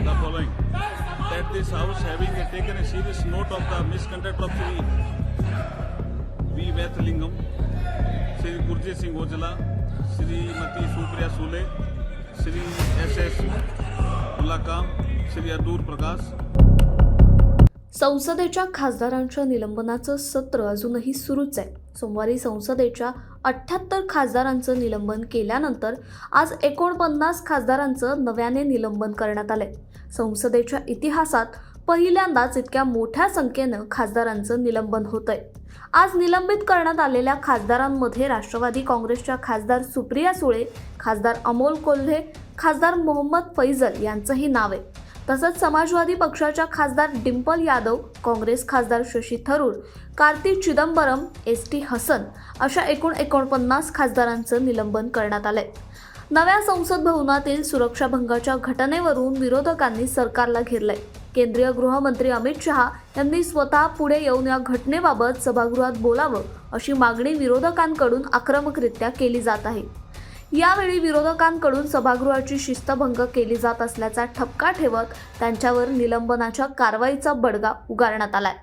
the following that this house having taken a serious note of the misconduct of Sri V. Vethlingam, Sri Gurjit Singh Ojala, Srimati Supriya Sule, Sri S. S. Mulakam, Sri Adur Prakash, संसदेच्या खासदारांच्या निलंबनाचं सत्र अजूनही सुरूच आहे. सोमवारी संसदेच्या अठ्ठ्याहत्तर खासदारांचं निलंबन केल्यानंतर आज एकोणपन्नास खासदारांचं नव्याने निलंबन करण्यात आलंय. संसदेच्या इतिहासात पहिल्यांदाच इतक्या मोठ्या संख्येनं खासदारांचं निलंबन होतंय. आज निलंबित करण्यात आलेल्या खासदारांमध्ये राष्ट्रवादी काँग्रेसच्या खासदार सुप्रिया सुळे खासदार अमोल कोल्हे खासदार मोहम्मद फैजल यांचंही नाव आहे. तसंच समाजवादी पक्षाच्या खासदार डिंपल यादव काँग्रेस खासदार शशी थरूर कार्तिक चिदंबरम एस टी हसन अशा एकूण एकोणपन्नास खासदारांचं निलंबन करण्यात आलंय. नव्या संसद भवनातील सुरक्षाभंगाच्या घटनेवरून विरोधकांनी सरकारला घेरलंय. केंद्रीय गृहमंत्री अमित शहा यांनी स्वतः पुढे येऊन या घटनेबाबत सभागृहात बोलावं अशी मागणी विरोधकांकडून आक्रमकरित्या केली जात आहे. यावेळी विरोधकांकडून सभागृहाची शिस्तभंग केली जात असल्याचा ठपका ठेवत त्यांच्यावर निलंबनाच्या कारवाईचा बडगा उगारण्यात आलाय.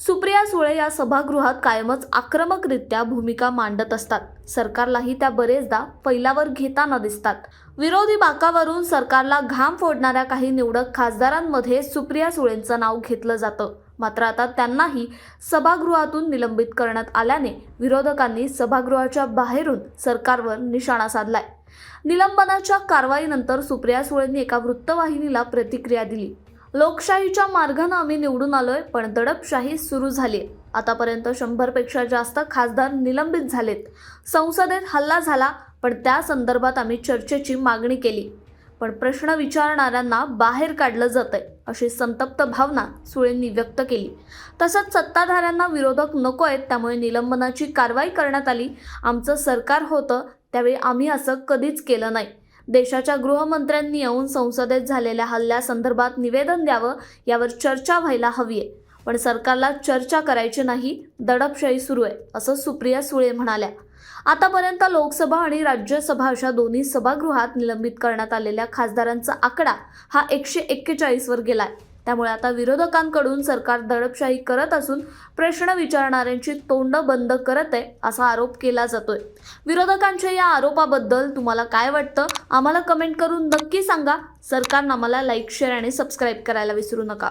सुप्रिया सुळे या सभागृहात कायमच आक्रमकरित्या भूमिका मांडत असतात. सरकारलाही त्या बरेचदा फैलावर घेताना दिसतात. विरोधी बाकावरून सरकारला घाम फोडणाऱ्या काही निवडक खासदारांमध्ये सुप्रिया सुळेंचं नाव घेतलं जातं. मात्र आता त्यांनाही सभागृहातून निलंबित करण्यात आल्याने विरोधकांनी सभागृहाच्या बाहेरून सरकारवर निशाणा साधलाय. निलंबनाच्या कारवाईनंतर सुप्रिया सुळेंनी एका वृत्तवाहिनीला प्रतिक्रिया दिली. लोकशाहीच्या मार्गानं आम्ही निवडून आलोय पण दडपशाही सुरू झाली आतापर्यंत शंभरपेक्षा जास्त खासदार निलंबित झालेत. संसदेत हल्ला झाला पण त्या संदर्भात आम्ही चर्चेची मागणी केली. पण प्रश्न विचारणाऱ्यांना बाहेर काढलं जातंय अशी संतप्त भावना सुळेंनी व्यक्त केली. तसंच सत्ताधाऱ्यांना विरोधक नको आहेत त्यामुळे निलंबनाची कारवाई करण्यात आली. आमचं सरकार होतं त्यावेळी आम्ही असं कधीच केलं नाही. देशाच्या गृहमंत्र्यांनी येऊन संसदेत झालेल्या हल्ल्यासंदर्भात निवेदन द्यावं यावर चर्चा व्हायला हवी आहे पण सरकारला चर्चा करायची नाही दडपशाही सुरू आहे असं सुप्रिया सुळे म्हणाल्या. आतापर्यंत लोकसभा आणि राज्यसभा अशा दोन्ही सभागृहात निलंबित करण्यात आलेल्या खासदारांचा आकडा हा एकशे एक्केचाळीसवर गेलाय. त्यामुळे आता विरोधकांकडून सरकार दडपशाही करत असून प्रश्न विचारणाऱ्यांची तोंड बंद करत आहे असा आरोप केला जातोय. विरोधकांच्या या आरोपाबद्दल तुम्हाला काय वाटतं? आम्हाला कमेंट करून नक्की सांगा. सरकारनं आम्हाला लाईक शेअर आणि सबस्क्राईब करायला विसरू नका.